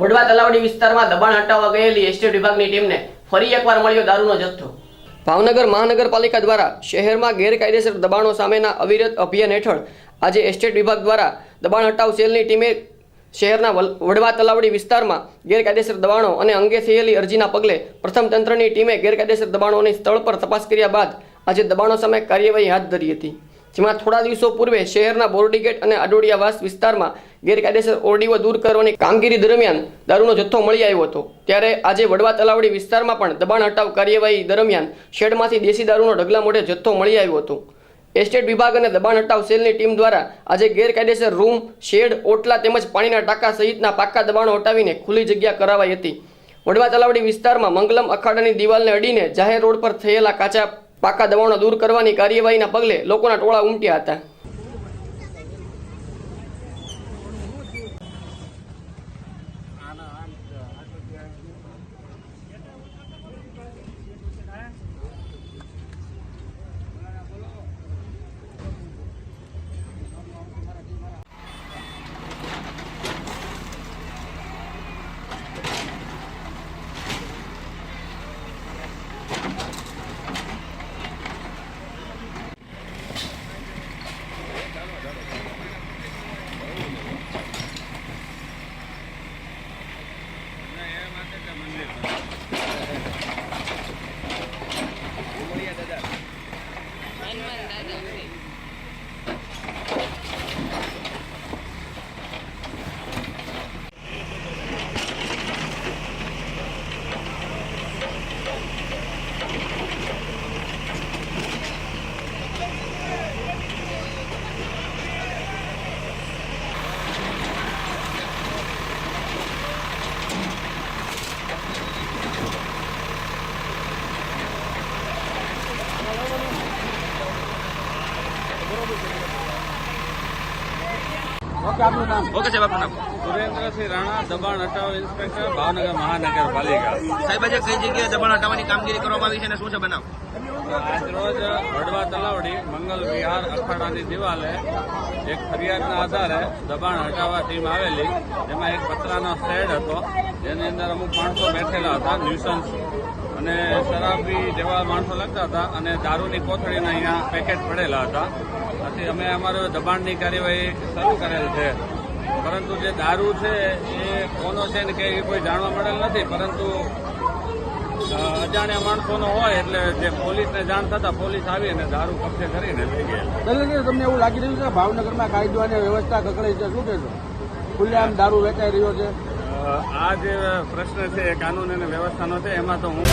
વડવા તલાવડી વિસ્તારમાં દબાણ હટાવવા ગયેલી એસટી વિભાગની ટીમને ફરી એકવાર મળ્યો દારૂનો જથ્થો. ભાવનગર મહાનગરપાલિકા દ્વારા શહેરમાં ગેરકાયદેસર દબાણો સામેના અવિરત અભિયાન હેઠળ આજે એસ્ટેટ વિભાગ દ્વારા દબાણ હટાવ સેલની ટીમે શહેરના વડવા તલાવડી વિસ્તારમાં ગેરકાયદેસર દબાણો અને અંગે થયેલી અરજીના પગલે પ્રથમ તંત્રની ટીમે ગેરકાયદેસર દબાણોની સ્થળ પર તપાસ કર્યા બાદ આજે દબાણો સામે કાર્યવાહી હાથ ધરી હતી. જેમાં થોડા દિવસો પૂર્વે શહેરના બોરડીગેટ અને આડોડિયાવાસ વિસ્તારમાં ગેરકાયદેસર ઓરડીઓ દૂર કરવાની કામગીરી દરમિયાન દારૂનો જથ્થો મળી આવ્યો હતો. ત્યારે આજે વડવા તલાવડી વિસ્તારમાં પણ દબાણ હટાવ કાર્યવાહી દરમિયાન શેડમાંથી દેશી દારૂનો ઢગલા મોઢે જથ્થો મળી આવ્યો હતો. એસ્ટેટ વિભાગ અને દબાણ હટાવ સેલની ટીમ દ્વારા આજે ગેરકાયદેસર રૂમ, શેડ, ઓટલા તેમજ પાણીના ટાંકા સહિતના પાકા દબાણો હટાવીને ખુલ્લી જગ્યા કરાવાઈ હતી. વડવા તલાવડી વિસ્તારમાં મંગલમ અખાડાની દિવાલને અડીને જાહેર રોડ પર થયેલા કાચા પાકા દબાણો દૂર કરવાની કાર્યવાહીના પગલે લોકોના ટોળા ઉમટ્યા હતા. ઓકે સાહેબ આપનું નામ? સુરેન્દ્રસિંહ રાણા દબાણ હટાવ ઇન્સ્પેક્ટર ભાવનગર મહાનગરપાલિકા. સાહેબ આજે કઈ જગ્યાએ દબાણ હટાવવાની કામગીરી કરવામાં આવી છે અને શું છે બનાવ? આજરોજ વડવા તલાવડી મંગલ વિહાર અખાડાની દિવાલે એક ફરિયાદના આધારે દબાણ હટાવવા ટીમ આવેલી. જેમાં એક પતરાનો શેડ હતો. જેની અંદર અમુક માણસો બેઠેલા હતા ન્યુસન્સ અને શરાબી જેવા માણસો લાગતા હતા અને દારૂની કોથળીના અહીંયા પેકેટ પડેલા હતા. આથી અમે અમારો દબાણની કાર્યવાહી શરૂ કરેલ છે. પરંતુ જે દારૂ છે એ કોનો છે ને કે એ કોઈ જાણવા મળેલ નથી, પરંતુ અજાણ્યા માણસોનો હોય એટલે જે પોલીસને જાણ થતા પોલીસ આવીને દારૂ કબજે કરીને લઈ ગયા. તમને એવું લાગી રહ્યું છે ભાવનગરમાં કાયદો અને વ્યવસ્થા કકડાઈ છે. શું કહેશો? ખુલ્લેઆમ દારૂ વેચાઈ રહ્યો છે. આ જે પ્રશ્ન છે કાનૂન અને વ્યવસ્થાનો છે એમાં તો હું